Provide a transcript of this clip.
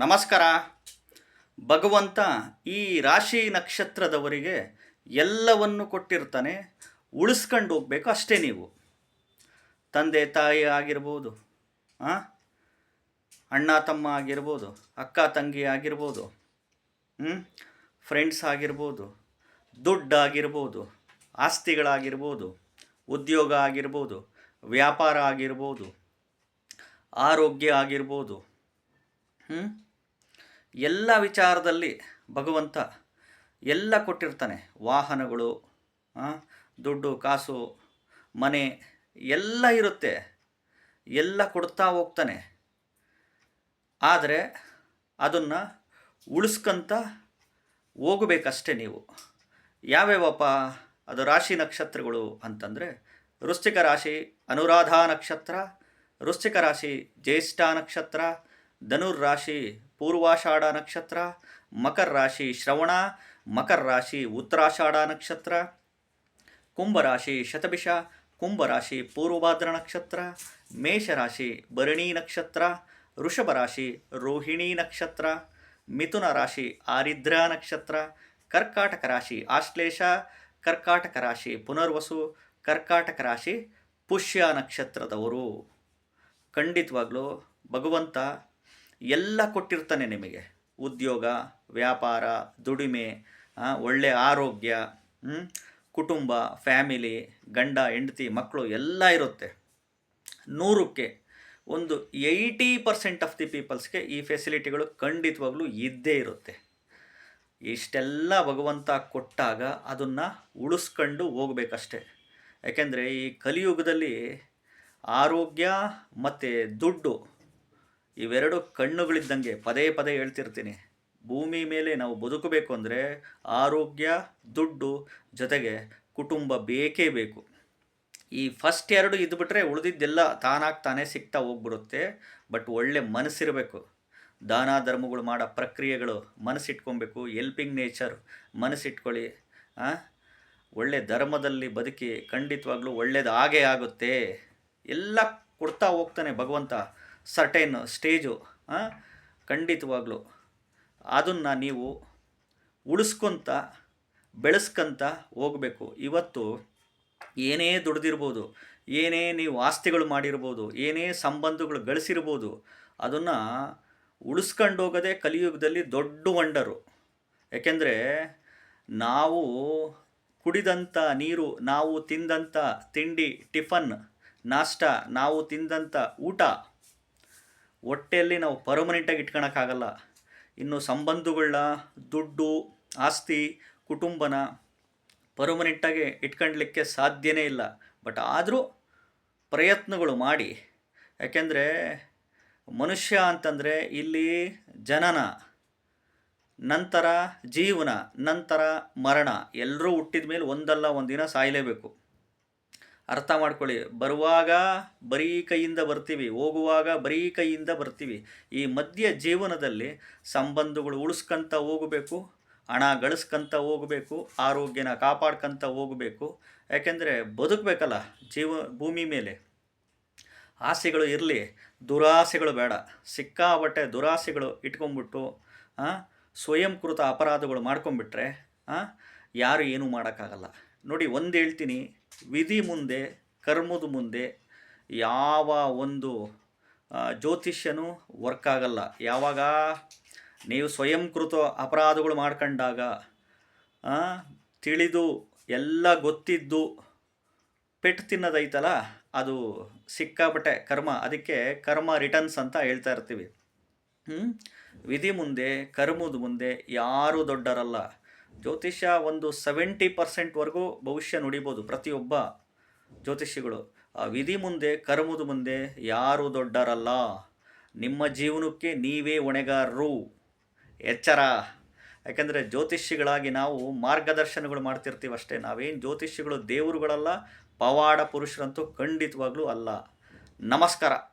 ನಮಸ್ಕಾರ ಭಗವಂತ ಈ ರಾಶಿ ನಕ್ಷತ್ರದವರಿಗೆ ಎಲ್ಲವನ್ನು ಕೊಟ್ಟಿರ್ತಾನೆ ಉಳಿಸ್ಕೊಂಡು ಹೋಗ್ಬೇಕು ಅಷ್ಟೇ ನೀವು ತಂದೆ, ತಾಯಿ ಆಗಿರ್ಬೋದು? ಅಣ್ಣ, ತಮ್ಮ ಆಗಿರ್ಬೋದು, ಅಕ್ಕ, ತಂಗಿ ಆಗಿರ್ಬೋದು ಫ್ರೆಂಡ್ಸ್ ಆಗಿರ್ಬೋದು, ದುಡ್ಡು ಆಗಿರ್ಬೋದು, ಆಸ್ತಿಗಳಾಗಿರ್ಬೋದು, ಉದ್ಯೋಗ ಆಗಿರ್ಬೋದು, ವ್ಯಾಪಾರ ಆಗಿರ್ಬೋದು, ಆರೋಗ್ಯ ಆಗಿರ್ಬೋದು? ಎಲ್ಲ ವಿಚಾರದಲ್ಲಿ ಭಗವಂತ ಎಲ್ಲ ಕೊಟ್ಟಿರ್ತಾನೆ. ವಾಹನಗಳು ದುಡ್ಡು, ಕಾಸು, ಮನೆ ಎಲ್ಲ ಇರುತ್ತೆ. ಎಲ್ಲ ಕೊಡ್ತಾ ಹೋಗ್ತಾನೆ. ಆದರೆ ಅದನ್ನು ಉಳಿಸ್ಕಂತ ಹೋಗಬೇಕಷ್ಟೇ ನೀವು. ಯಾವ್ಯಾವಪ್ಪ ಅದು ರಾಶಿ ನಕ್ಷತ್ರಗಳು ಅಂತಂದರೆ ವೃಶ್ಚಿಕ ರಾಶಿ, ಅನುರಾಧಾ ನಕ್ಷತ್ರ, ವೃಶ್ಚಿಕ ರಾಶಿ, ಜ್ಯೇಷ್ಠ ನಕ್ಷತ್ರ ಧನುರ್ ರಾಶಿ ಪೂರ್ವಾಷಾಢ ನಕ್ಷತ್ರ, ಮಕರ ರಾಶಿ ಶ್ರವಣ, ಮಕರ ರಾಶಿ ಉತ್ತರಾಷಾಢ ನಕ್ಷತ್ರ ಕುಂಭರಾಶಿ ಶತಭಿಷ ಕುಂಭರಾಶಿ ಪೂರ್ವಭಾದ್ರ ನಕ್ಷತ್ರ ಮೇಷರಾಶಿ ಭರಣಿ ನಕ್ಷತ್ರ, ವೃಷಭ ರಾಶಿ ರೋಹಿಣಿ ನಕ್ಷತ್ರ, ಮಿಥುನ ರಾಶಿ ಆರಿದ್ರ ನಕ್ಷತ್ರ, ಕರ್ಕಾಟಕ ರಾಶಿ ಆಶ್ಲೇಷ, ಕರ್ಕಾಟಕ ರಾಶಿ ಪುನರ್ವಸು, ಕರ್ಕಾಟಕ ರಾಶಿ ಪುಷ್ಯ ನಕ್ಷತ್ರದವರು. ಖಂಡಿತವಾಗ್ಲೂ ಭಗವಂತ ಎಲ್ಲ ಕೊಟ್ಟಿರ್ತಾನೆ ನಿಮಗೆ. ಉದ್ಯೋಗ, ವ್ಯಾಪಾರ, ದುಡಿಮೆ ಒಳ್ಳೆಯ ಒಳ್ಳೆ ಆರೋಗ್ಯ ಕುಟುಂಬ, ಫ್ಯಾಮಿಲಿ, ಗಂಡ, ಹೆಂಡತಿ, ಮಕ್ಕಳು ಎಲ್ಲ ಇರುತ್ತೆ. ನೂರಕ್ಕೆ ಒಂದು ಏಯ್ಟಿ ಪರ್ಸೆಂಟ್ ಆಫ್ ದಿ ಪೀಪಲ್ಸ್ಗೆ ಈ ಫೆಸಿಲಿಟಿಗಳು ಖಂಡಿತವಾಗ್ಲೂ ಇದ್ದೇ ಇರುತ್ತೆ. ಇಷ್ಟೆಲ್ಲ ಭಗವಂತ ಕೊಟ್ಟಾಗ ಅದನ್ನು ಉಳಿಸ್ಕೊಂಡು ಹೋಗ್ಬೇಕಷ್ಟೆ. ಯಾಕೆಂದರೆ ಈ ಕಲಿಯುಗದಲ್ಲಿ ಆರೋಗ್ಯ ಮತ್ತು ದುಡ್ಡು ಇವೆರಡು ಕಣ್ಣುಗಳಿದ್ದಂಗೆ ಪದೇ ಪದೇ ಹೇಳ್ತಿರ್ತೀನಿ. ಭೂಮಿ ಮೇಲೆ ನಾವು ಬದುಕಬೇಕು ಅಂದರೆ ಆರೋಗ್ಯ, ದುಡ್ಡು ಜೊತೆಗೆ ಕುಟುಂಬ ಬೇಕೇ ಬೇಕು. ಈ ಫಸ್ಟ್ ಎರಡು ಇದ್ಬಿಟ್ರೆ ಉಳಿದಿದ್ದೆಲ್ಲ ತಾನಾಗಿ ತಾನೇ ಸಿಗ್ತಾ ಹೋಗ್ಬಿಡುತ್ತೆ, ಬಟ್ ಒಳ್ಳೆ ಮನಸ್ಸಿರಬೇಕು. ದಾನ ಧರ್ಮಗಳು ಮಾಡೋ ಪ್ರಕ್ರಿಯೆಗಳು ಮನಸ್ಸಿಟ್ಕೊಬೇಕು ಎಲ್ಪಿಂಗ್ ನೇಚರ್ ಮನಸ್ಸಿಟ್ಕೊಳ್ಳಿ? ಒಳ್ಳೆ ಧರ್ಮದಲ್ಲಿ ಬದುಕಿ ಖಂಡಿತವಾಗ್ಲೂ ಒಳ್ಳೇದು ಹಾಗೇ ಆಗುತ್ತೆ. ಎಲ್ಲ ಕೊಡ್ತಾ ಹೋಗ್ತಾನೆ ಭಗವಂತ. ಸರ್ಟೈನ್ ಸ್ಟೇಜು ಖಂಡಿತವಾಗಲೂ ಅದನ್ನು ನೀವು ಉಳಿಸ್ಕೊಂತ, ಬೆಳೆಸ್ಕೊಂತ ಹೋಗಬೇಕು. ಇವತ್ತು ಏನೇ ದುಡ್ದಿರ್ಬೋದು, ಏನೇ ನೀವು ಆಸ್ತಿಗಳು ಮಾಡಿರ್ಬೋದು, ಏನೇ ಸಂಬಂಧಗಳು ಗಳಿಸಿರ್ಬೋದು, ಅದನ್ನು ಉಳಿಸ್ಕೊಂಡು ಹೋಗೋದೇ ಕಲಿಯುಗದಲ್ಲಿ ದೊಡ್ಡ ವಂಡರು ಏಕೆಂದರೆ ನಾವು ಕುಡಿದಂಥ ನೀರು, ನಾವು ತಿಂದಂಥ ತಿಂಡಿ, ಟಿಫನ್, ನಾಷ್ಟ, ನಾವು ತಿಂದಂಥ ಊಟ ಹೊಟ್ಟೆಯಲ್ಲಿ ನಾವು ಪರ್ಮನೆಂಟಾಗಿ ಇಟ್ಕೊಳಕ್ಕಾಗಲ್ಲ. ಇನ್ನು ಸಂಬಂಧಗಳನ್ನ ದುಡ್ಡು, ಆಸ್ತಿ, ಕುಟುಂಬನ ಪರ್ಮನೆಂಟಾಗಿ ಇಟ್ಕೊಳ್ಲಿಕ್ಕೆ ಸಾಧ್ಯನೇ ಇಲ್ಲ. ಬಟ್ ಆದರೂ ಪ್ರಯತ್ನಗಳು ಮಾಡಿ. ಯಾಕೆಂದರೆ ಮನುಷ್ಯ ಅಂತಂದರೆ ಇಲ್ಲಿ ಜನನ, ನಂತರ ಜೀವನ, ನಂತರ ಮರಣ. ಎಲ್ಲರೂ ಹುಟ್ಟಿದ ಮೇಲೆ ಒಂದಲ್ಲ ಒಂದಿನ ಸಾಯಲೇಬೇಕು. ಅರ್ಥ ಮಾಡ್ಕೊಳ್ಳಿ. ಬರುವಾಗ ಬರೀ ಕೈಯಿಂದ ಬರ್ತೀವಿ, ಹೋಗುವಾಗ ಬರೀ ಕೈಯಿಂದ ಬರ್ತೀವಿ. ಈ ಮಧ್ಯ ಜೀವನದಲ್ಲಿ ಸಂಬಂಧಗಳು ಉಳಿಸ್ಕೊಂತ ಹೋಗಬೇಕು, ಹಣ ಗಳಿಸ್ಕೊಂತ ಹೋಗಬೇಕು, ಆರೋಗ್ಯನ ಕಾಪಾಡ್ಕೊಂತ ಹೋಗಬೇಕು. ಯಾಕೆಂದರೆ ಬದುಕಬೇಕಲ್ಲ ಜೀವ, ಭೂಮಿ ಮೇಲೆ. ಆಸೆಗಳು ಇರಲಿ, ದುರಾಸೆಗಳು ಬೇಡ. ಸಿಕ್ಕಾಬಟ್ಟೆ ದುರಾಸೆಗಳು ಇಟ್ಕೊಂಬಿಟ್ಟು ಸ್ವಯಂಕೃತ ಅಪರಾಧಗಳು ಮಾಡ್ಕೊಂಬಿಟ್ರೆ ಯಾರು ಏನೂ ಮಾಡೋಕ್ಕಾಗಲ್ಲ. ನೋಡಿ, ಒಂದು ಹೇಳ್ತೀನಿ. ವಿಧಿ ಮುಂದೆ, ಕರ್ಮದ ಮುಂದೆ ಯಾವ ಒಂದು ಜ್ಯೋತಿಷ್ಯನೂ ವರ್ಕ್ ಆಗಲ್ಲ. ಯಾವಾಗ? ನೀವು ಸ್ವಯಂಕೃತ ಅಪರಾಧಗಳು ಮಾಡ್ಕೊಂಡಾಗ ತಿಳಿದು ಎಲ್ಲ ಗೊತ್ತಿದ್ದು ಪೆಟ್ಟು ತಿನ್ನೋದೈತಲ್ಲ, ಅದು ಸಿಕ್ಕಾಬಟ್ಟೆ ಕರ್ಮ. ಅದಕ್ಕೆ ಕರ್ಮ ರಿಟರ್ನ್ಸ್ ಅಂತ ಹೇಳ್ತಾ ಇರ್ತೀವಿ. ವಿಧಿ ಮುಂದೆ, ಕರ್ಮದ ಮುಂದೆ ಯಾರೂ ದೊಡ್ಡರಲ್ಲ. ಜ್ಯೋತಿಷ್ಯ ಒಂದು ಸೆವೆಂಟಿ ಪರ್ಸೆಂಟ್ವರೆಗೂ ಭವಿಷ್ಯ ನುಡಿಬೋದು ಪ್ರತಿಯೊಬ್ಬ ಜ್ಯೋತಿಷಿಗಳು ಆ ವಿಧಿ ಮುಂದೆ, ಕರ್ಮದ ಮುಂದೆ ಯಾರೂ ದೊಡ್ಡರಲ್ಲ. ನಿಮ್ಮ ಜೀವನಕ್ಕೆ ನೀವೇ ಹೊಣೆಗಾರರು. ಎಚ್ಚರ. ಯಾಕೆಂದರೆ ಜ್ಯೋತಿಷಿಗಳಾಗಿ ನಾವು ಮಾರ್ಗದರ್ಶನಗಳು ಮಾಡ್ತಿರ್ತೀವಿ ಅಷ್ಟೇ. ನಾವೇನು ಜ್ಯೋತಿಷಿಗಳು ದೇವರುಗಳಲ್ಲ, ಪವಾಡ ಪುರುಷರಂತೂ ಖಂಡಿತವಾಗ್ಲೂ ಅಲ್ಲ. ನಮಸ್ಕಾರ.